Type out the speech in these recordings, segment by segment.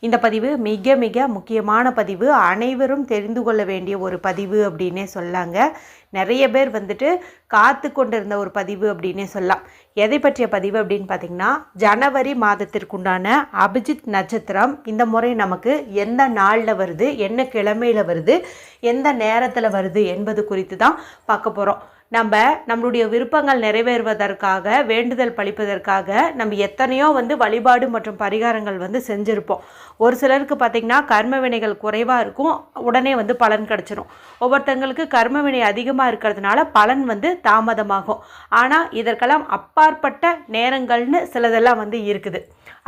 இந்த பதிவு மிக மிக முக்கியமான பதிவு. அனைவரும் தெரிந்து கொள்ள வேண்டிய ஒரு பதிவு அப்படின்னே சொல்லாங்க. நிறைய பேர் வந்துட்டு காத்து கொண்டிருந்த ஒரு பதிவு அப்படின்னே சொல்லலாம். எதை பற்றிய பதிவு அப்படின்னு பார்த்தீங்கன்னா ஜனவரி மாதத்திற்குண்டான அபிஜித் நட்சத்திரம். இந்த முறை நமக்கு எந்த நாளில் வருது? என்ன கிழமையில் வருது? எந்த நேரத்தில் வருது? என்பது குறித்து தான் பார்க்க போகிறோம் நம்ம நம்மளுடைய விருப்பங்கள் நிறைவேறுவதற்காக வேண்டுதல் பழிப்பதற்காக நம்ம எத்தனையோ வந்து வழிபாடு மற்றும் பரிகாரங்கள் வந்து செஞ்சுருப்போம். ஒரு சிலருக்கு பார்த்திங்கன்னா கர்ம வினைகள் குறைவாக இருக்கும் உடனே வந்து பலன் கிடச்சிரும். ஒவ்வொருத்தங்களுக்கு கர்ம வினை அதிகமாக இருக்கிறதுனால பலன் வந்து தாமதமாகும். ஆனால் இதற்கெல்லாம் அப்பாற்பட்ட நேரங்கள்னு சிலதெல்லாம் வந்து இருக்குது.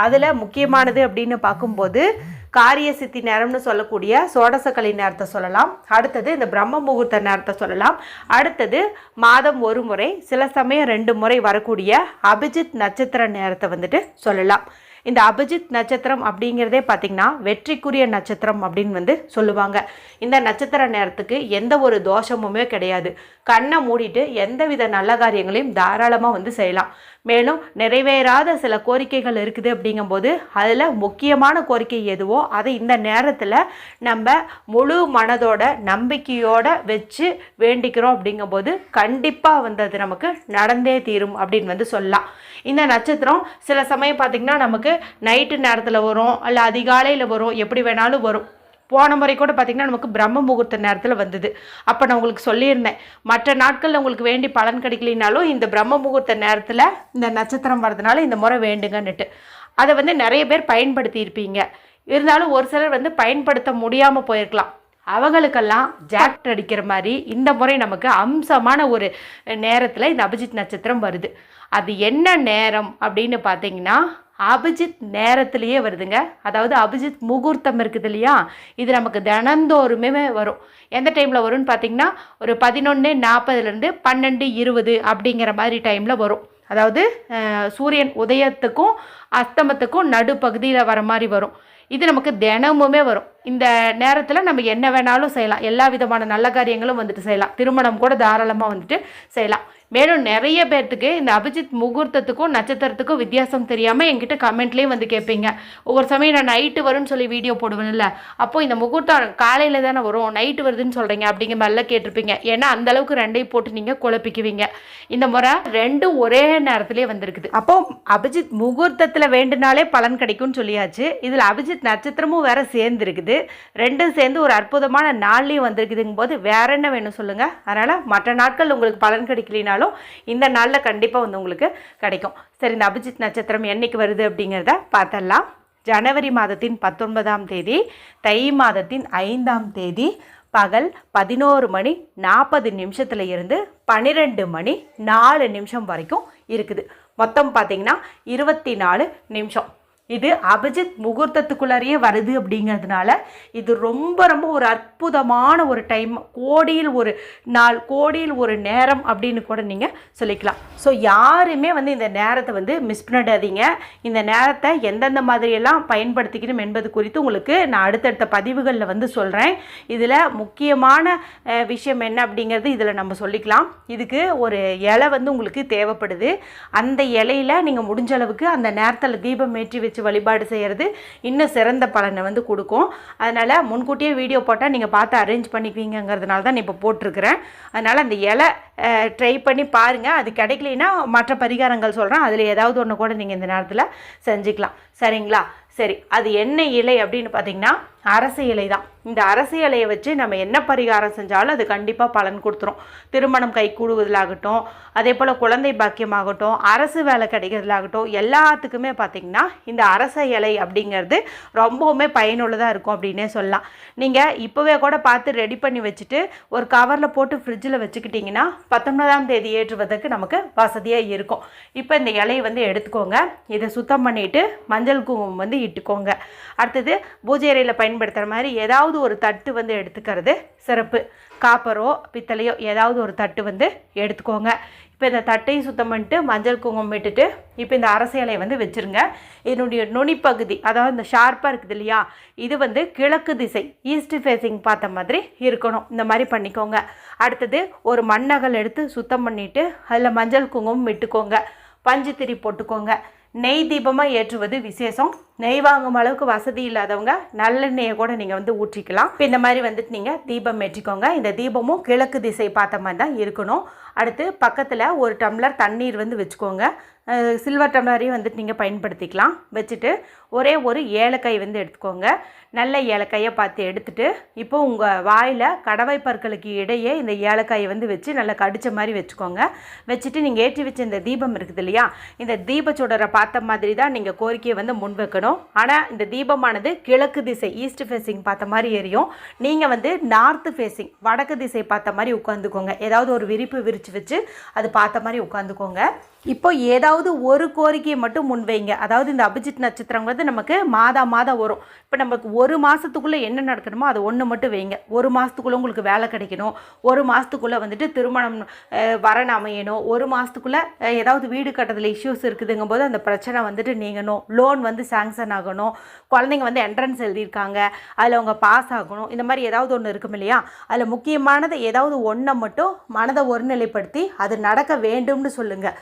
அதில் முக்கியமானது அப்படின்னு பார்க்கும்போது காரிய சித்தி நேரம்னு சொல்லக்கூடிய சோடசக்கலை நேரத்தை சொல்லலாம். அடுத்தது இந்த பிரம்ம முகூர்த்த நேரத்தை சொல்லலாம். அடுத்தது மாதம் ஒரு முறை சில சமயம் ரெண்டு முறை வரக்கூடிய அபிஜித் நட்சத்திர நேரத்தை வந்துட்டு சொல்லலாம். இந்த அபிஜித் நட்சத்திரம் அப்படிங்கிறதே பார்த்திங்கன்னா வெற்றிக்குரிய நட்சத்திரம் அப்படின்னு வந்து சொல்லுவாங்க. இந்த நட்சத்திர நேரத்துக்கு எந்த ஒரு தோஷமுமே கிடையாது. கண்ணை மூடிட்டு எந்தவித நல்ல காரியங்களையும் தாராளமாக வந்து செய்யலாம். மேலும் நிறைவேறாத சில கோரிக்கைகள் இருக்குது அப்படிங்கும்போது அதில் முக்கியமான கோரிக்கை எதுவோ அதை இந்த நேரத்தில் நம்ம முழு மனதோட நம்பிக்கையோட வச்சு வேண்டிக்கிறோம் அப்படிங்கும்போது கண்டிப்பாக வந்து அது நமக்கு நடந்தே தீரும் அப்படின்னு வந்து சொல்லலாம். இந்த நட்சத்திரம் சில சமயம் பார்த்திங்கன்னா நமக்கு நைட்டு நேரத்தில் வரும் இல்லை அதிகாலையில் வரும் எப்படி வேணாலும் வரும். போன முறை கூட பார்த்திங்கன்னா நமக்கு பிரம்ம முகூர்த்த நேரத்தில் வந்தது. அப்போ நான் உங்களுக்கு சொல்லியிருந்தேன். மற்ற நாட்களில் உங்களுக்கு வேண்டி பலன் கிடைக்கலினாலும் இந்த பிரம்ம முகூர்த்த நேரத்தில் இந்த நட்சத்திரம் வரதுனால இந்த முறை வேண்டுங்கன்னுட்டு. அதை வந்து நிறைய பேர் பயன்படுத்தி இருப்பீங்க இருந்தாலும் ஒரு சிலர் வந்து பயன்படுத்த முடியாமல் போயிருக்கலாம். அவங்களுக்கெல்லாம் ஜாக்ட் அடிக்கிற மாதிரி இந்த முறை நமக்கு அம்சமான ஒரு நேரத்தில் இந்த அபிஜித் நட்சத்திரம் வருது. அது என்ன நேரம் அப்படின்னு பார்த்தீங்கன்னா அபிஜித் நேரத்திலேயே வருதுங்க. அதாவது அபிஜித் முகூர்த்தம் இருக்குது இல்லையா? இது நமக்கு தினந்தோறுமே வரும். எந்த டைமில் வரும்னு பார்த்தீங்கன்னா ஒரு பதினொன்று நாற்பதுலேருந்து பன்னெண்டு இருபது அப்படிங்கிற மாதிரி டைமில் வரும். அதாவது சூரியன் உதயத்துக்கும் அஸ்தமத்துக்கும் நடுப்பகுதியில் வர மாதிரி வரும். இது நமக்கு தினமுமே வரும். இந்த நேரத்தில் நம்ம என்ன வேணாலும் செய்யலாம். எல்லா விதமான நல்ல காரியங்களும் வந்துட்டு செய்யலாம். திருமணம் கூட தாராளமாக வந்துட்டு செய்யலாம். மேலும் நிறைய பேர்த்துக்கு இந்த அபிஜித் முகூர்த்தத்துக்கும் நட்சத்திரத்துக்கும் வித்தியாசம் தெரியாமல் என்கிட்ட கமெண்ட்லேயும் வந்து கேட்பீங்க ஒவ்வொரு சமயம் நான் நைட்டு வரும்னு சொல்லி வீடியோ போடுவேன்ல அப்போது இந்த முகூர்த்தம் காலையில் தானே வரும் நைட்டு வருதுன்னு சொல்கிறீங்க அப்படிங்கிற மாதிரிலாம் கேட்டிருப்பீங்க. ஏன்னா அந்த அளவுக்கு ரெண்டையும் போட்டு நீங்கள் குழப்பிக்குவீங்க. இந்த முறை ரெண்டும் ஒரே நேரத்திலே வந்திருக்குது. அப்போ அபிஜித் முகூர்த்தத்தில் வேண்டுனாலே பலன் கிடைக்கும்னு சொல்லியாச்சு. இதில் அபிஜித் நட்சத்திரமும் வேற சேர்ந்துருக்குது. ரெண்டும் சேர்ந்து ஒரு அற்புதமான நாள்லேயும் வந்திருக்குதுங்கும் போது வேற என்ன வேணும் சொல்லுங்கள் அதனால் மற்ற நாட்கள் உங்களுக்கு பலன் கிடைக்கலினாலும் இந்த நாளில் கண்டிப்பாக வந்து உங்களுக்கு கிடைக்கும். சரி இந்த அபிஜித் நட்சத்திரம் என்னைக்கு வருது அப்படிங்கிறத பார்த்தலாம் ஜனவரி மாதத்தின் பத்தொன்பதாம் தேதி தை மாதத்தின் ஐந்தாம் தேதி பகல் பதினோரு மணி நாற்பது நிமிஷத்தில் இருந்து பன்னிரெண்டு மணி நாலு நிமிஷம் வரைக்கும் இருக்குது. மொத்தம் பார்த்தீங்கன்னா இருபத்தி நாலு நிமிஷம். இது அபிஜித் முகூர்த்தத்துக்குள்ளாரையே வருது அப்படிங்கிறதுனால இது ரொம்ப ரொம்ப ஒரு அற்புதமான ஒரு டைம் கோடியில் ஒரு நாள் கோடியில் ஒரு நேரம் அப்படின்னு கூட நீங்கள் சொல்லிக்கலாம். ஸோ யாருமே வந்து இந்த நேரத்தை வந்து மிஸ் பண்ணிடாதீங்க இந்த நேரத்தை எந்தெந்த மாதிரியெல்லாம் பயன்படுத்திக்கணும் என்பது குறித்து உங்களுக்கு நான் அடுத்தடுத்த பதிவுகளில் வந்து சொல்கிறேன் இதில் முக்கியமான விஷயம் என்ன அப்படிங்கிறது இதில் நம்ம சொல்லிக்கலாம். இதுக்கு ஒரு இலை வந்து உங்களுக்கு தேவைப்படுது. அந்த இலையில நீங்கள் முடிஞ்ச அளவுக்கு அந்த நேரத்தில் தீபம் ஏற்றி வச்சு வழிபாடு செய்கிறது இன்னும் சிறந்த பலனை வந்து கொடுக்கும். அதனால் முன்கூட்டியே வீடியோ போட்டால் நீங்கள் பார்த்து அரேஞ்ச் பண்ணிக்குவீங்கங்கிறதுனால தான் நான் இப்போ போட்டிருக்கிறேன். அதனால் அந்த இலை ட்ரை பண்ணி பாருங்கள் அது கிடைக்கலைன்னா மற்ற பரிகாரங்கள் சொல்கிறேன் அதில் ஏதாவது ஒன்று கூட நீங்கள் இந்த நேரத்தில் செஞ்சுக்கலாம். சரிங்களா? சரி அது என்ன இலை அப்படின்னு பார்த்தீங்கன்னா அரசு இலை தான் இந்த அரசு இலையை வச்சு நம்ம என்ன பரிகாரம் செஞ்சாலும் அது கண்டிப்பாக பலன் கொடுத்துரும். திருமணம் கை கூடுவதிலாகட்டும் அதே போல் குழந்தை பாக்கியமாகட்டும் அரசு வேலை கிடைக்கிறதுலாகட்டும் எல்லாத்துக்குமே பார்த்திங்கன்னா இந்த அரச இலை அப்படிங்கிறது ரொம்பவுமே பயனுள்ளதாக இருக்கும் அப்படின்னே சொல்லலாம். நீங்கள் இப்போவே கூட பார்த்து ரெடி பண்ணி வச்சுட்டு ஒரு கவரில் போட்டு ஃப்ரிட்ஜில் வச்சுக்கிட்டிங்கன்னா பத்தொன்பதாம் தேதி ஏற்றுவதற்கு நமக்கு வசதியாக இருக்கும். இப்போ இந்த இலையை வந்து எடுத்துக்கோங்க. இதை சுத்தம் பண்ணிவிட்டு மஞ்சள் குங்குமம் வந்து இட்டுக்கோங்க அடுத்தது பூஜை அறையில் பயன்படுத்துகிற மாதிரி ஏதாவது ஒரு தட்டு வந்து எடுத்துக்கிறது சிறப்பு. காப்பரோ பித்தளையோ ஏதாவது ஒரு தட்டு வந்து எடுத்துக்கோங்க. இப்போ இந்த தட்டையும் சுத்தம் பண்ணிட்டு மஞ்சள் குங்குமம் விட்டுட்டு இப்போ இந்த அரசியலை வந்து வச்சுருங்க. இதனுடைய நுனிப்பகுதி அதாவது இந்த ஷார்ப்பாக இருக்குது இல்லையா இது வந்து கிழக்கு திசை ஈஸ்ட் ஃபேஸிங் பார்த்த மாதிரி இருக்கணும். இந்த மாதிரி பண்ணிக்கோங்க. அடுத்தது ஒரு மண்ணகல் எடுத்து சுத்தம் பண்ணிவிட்டு அதில் மஞ்சள் குங்குமம் விட்டுக்கோங்க பஞ்சு திரி போட்டுக்கோங்க. நெய் தீபமாக ஏற்றுவது விசேஷம். நெய் வாங்கும் அளவுக்கு வசதி இல்லாதவங்க நல்லெண்ணெயை கூட நீங்கள் வந்து ஊற்றிக்கலாம். இப்போ இந்த மாதிரி வந்துட்டு நீங்கள் தீபம் ஏற்றிக்கோங்க. இந்த தீபமும் கிழக்கு திசை பார்த்த மாதிரி தான் இருக்கணும். அடுத்து பக்கத்தில் ஒரு டம்ளர் தண்ணீர் வந்து வச்சுக்கோங்க. சில்வர் டம்ளரையும் வந்துட்டு நீங்கள் பயன்படுத்திக்கலாம். வச்சுட்டு ஒரே ஒரு ஏலக்காய் வந்து எடுத்துக்கோங்க. நல்ல ஏலக்காயை பார்த்து எடுத்துட்டு இப்போ உங்கள் வாயில் கடவை பற்களுக்கு இடையே இந்த ஏலக்காயை வந்து வச்சு நல்லா கடித்த மாதிரி வச்சுக்கோங்க. வச்சுட்டு நீங்கள் ஏற்றி வச்ச இந்த தீபம் இருக்குது இல்லையா? இந்த தீப சுடரை பார்த்த மாதிரி தான் நீங்கள் கோரிக்கையை வந்து முன் வைக்கணும் ஆனால் இந்த தீபமானது கிழக்கு திசை ஈஸ்ட் ஃபேஸிங் பார்த்த மாதிரி எரியும் நீங்கள் வந்து நார்த்து ஃபேஸிங் வடக்கு திசை பார்த்த மாதிரி உட்காந்துக்கோங்க ஏதாவது ஒரு விரிப்பு விரித்து வச்சு அது பார்த்த மாதிரி உட்காந்துக்கோங்க இப்போ ஏதாவது ஒரு கோரிக்கையை மட்டும் முன்வைங்க. அதாவது இந்த அபிஜித் நட்சத்திரங்கிறது நமக்கு மாதா மாதம் வரும். இப்போ நமக்கு ஒரு மாதத்துக்குள்ளே என்ன நடக்கணுமோ அதை ஒன்று மட்டும் வைங்க. ஒரு மாதத்துக்குள்ளே உங்களுக்கு வேலை கிடைக்கணும். ஒரு மாதத்துக்குள்ளே வந்துட்டு திருமணம் அஹ், வரன் அமையணும். ஒரு மாதத்துக்குள்ளே ஏதாவது வீடு கட்டுறதுல இஷ்யூஸ் இருக்குதுங்கும் போது அந்த பிரச்சனை வந்துட்டு நீங்கணும். லோன் வந்து சாங்ஷன் ஆகணும். குழந்தைங்க வந்து என்ட்ரன்ஸ் எழுதியிருக்காங்க. அதில் அவங்க பாஸ் ஆகணும். இந்த மாதிரி ஏதாவது ஒன்று இருக்கும் இல்லையா? அதில் முக்கியமானது ஏதாவது ஒன்றை மட்டும் மனதை ஒருநிலைப்படுத்தி அது நடக்க வேண்டும்னு சொல்லுங்கள்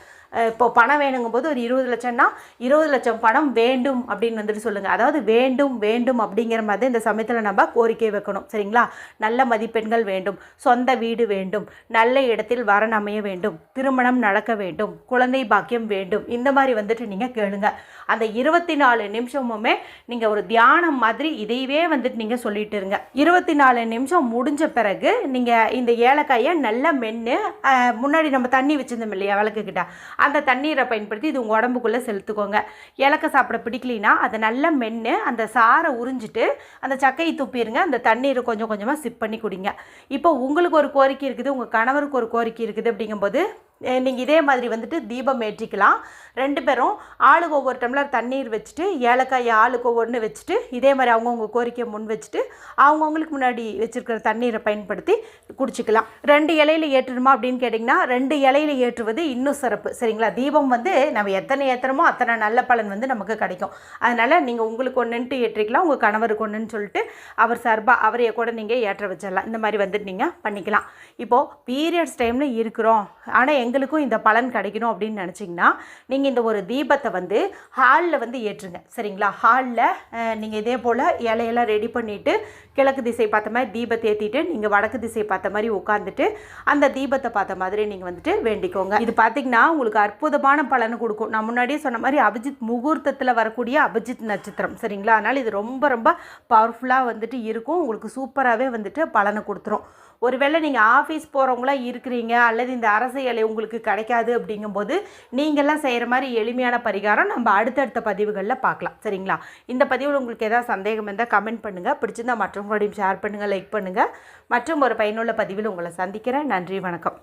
இப்போ பணம் வேணுங்கும் போது ஒரு இருபது லட்சம்னா இருபது லட்சம் பணம் வேண்டும் அப்படின்னு வந்துட்டு சொல்லுங்கள் அதாவது வேண்டும் வேண்டும் அப்படிங்கிற மாதிரி இந்த சமயத்தில் நம்ம கோரிக்கை வைக்கணும். சரிங்களா? நல்ல மதிப்பெண்கள் வேண்டும் சொந்த வீடு வேண்டும் நல்ல இடத்தில் வரன் அமைய வேண்டும் திருமணம் நடக்க வேண்டும் குழந்தை பாக்கியம் வேண்டும். இந்த மாதிரி வந்துட்டு நீங்கள் கேளுங்க. அந்த இருபத்தி நாலு நிமிஷமுமே நீங்கள் ஒரு தியானம் மாதிரி இதையவே வந்துட்டு நீங்கள் சொல்லிட்டு இருங்க. இருபத்தி நாலு நிமிஷம் முடிஞ்ச பிறகு நீங்கள் இந்த ஏலக்காயை நல்லா மென்று முன்னாடி நம்ம தண்ணி வச்சுருந்தோம் இல்லையா விளக்குக்கிட்ட? அந்த தண்ணீரை பயன்படுத்தி இது உங்கள் உடம்புக்குள்ளே செலுத்துக்கோங்க. இலக்க சாப்பிட பிடிக்கலினா அதை நல்லா மென்று அந்த சாரை உறிஞ்சிட்டு அந்த சக்கையை துப்பிடுங்க. அந்த தண்ணீரை கொஞ்சம் கொஞ்சமாக சிப் பண்ணி குடிங்க. இப்போ உங்களுக்கு ஒரு கோரிக்கை இருக்குது உங்கள் கணவருக்கு ஒரு கோரிக்கை இருக்குது அப்படிங்கும்போது நீங்கள் இதே மாதிரி வந்துட்டு தீபம் ஏற்றிக்கலாம். ரெண்டு பேரும் ஆளுக்கு ஒவ்வொரு டம்ளர் தண்ணீர் வச்சுட்டு ஏலக்காய் ஆளுக்கு ஒவ்வொன்று வச்சுட்டு இதே மாதிரி அவங்கவுங்க கோரிக்கையை முன் வச்சுட்டு அவங்கவுங்களுக்கு முன்னாடி வச்சுருக்கிற தண்ணீரை பயன்படுத்தி குடிச்சிக்கலாம். ரெண்டு இலையில ஏற்றணுமா அப்படின்னு கேட்டிங்கன்னா ரெண்டு இலையில ஏற்றுவது இன்னும் சிறப்பு. சரிங்களா? தீபம் வந்து நம்ம எத்தனை ஏற்றுறோமோ அத்தனை நல்ல பலன் வந்து நமக்கு கிடைக்கும். அதனால் நீங்கள் உங்களுக்கு ஒன்றுன்ட்டு ஏற்றிக்கலாம் உங்கள் கணவருக்கு ஒன்றுன்னு சொல்லிட்டு அவர் சார்பாக அவரையை கூட நீங்கள் ஏற்ற வச்சிடலாம். இந்த மாதிரி வந்துட்டு நீங்கள் பண்ணிக்கலாம். இப்போது பீரியட்ஸ் டைமில் இருக்கிறோம். ஆனால் எங்களுக்கும் இந்த பலன் கிடைக்கணும் அப்படின்னு நினச்சிங்கன்னா நீங்கள் இந்த ஒரு தீபத்தை வந்து ஹாலில் வந்து ஏற்றுங்க. சரிங்களா? ஹாலில் நீங்கள் இதே போல் இலையெல்லாம் ரெடி பண்ணிவிட்டு கிழக்கு திசை பார்த்த மாதிரி தீபத்தை ஏற்றிட்டு நீங்கள் வடக்கு திசை பார்த்த மாதிரி உட்காந்துட்டு அந்த தீபத்தை பார்த்த மாதிரி நீங்கள் வந்துட்டு வேண்டிக்கோங்க. இது பார்த்திங்கன்னா உங்களுக்கு அற்புதமான பலனை கொடுக்கும். நான் முன்னாடியே சொன்ன மாதிரி அபிஜித் முகூர்த்தத்தில் வரக்கூடிய அபிஜித் நட்சத்திரம். சரிங்களா? அதனால் இது ரொம்ப ரொம்ப பவர்ஃபுல்லாக வந்துட்டு இருக்கும். உங்களுக்கு சூப்பராகவே வந்துட்டு பலனை கொடுத்துரும். ஒருவேளை நீங்கள் ஆஃபீஸ் போகிறவங்களா இருக்கிறீங்க அல்லது இந்த அரசு இலை உங்களுக்கு கிடைக்காது அப்படிங்கும்போது நீங்கள்லாம் செய்கிற மாதிரி எளிமையான பரிகாரம் நம்ம அடுத்தடுத்த பதிவுகளில் பார்க்கலாம். சரிங்களா? இந்த பதிவில் உங்களுக்கு ஏதாவது சந்தேகம் இருந்தால் கமெண்ட் பண்ணுங்கள் பிடிச்சிருந்தா மற்றவங்களோடையும் ஷேர் பண்ணுங்கள் லைக் பண்ணுங்கள் மற்றும் ஒரு பயனுள்ள பதிவில் உங்களை சந்திக்கிறேன். நன்றி வணக்கம்.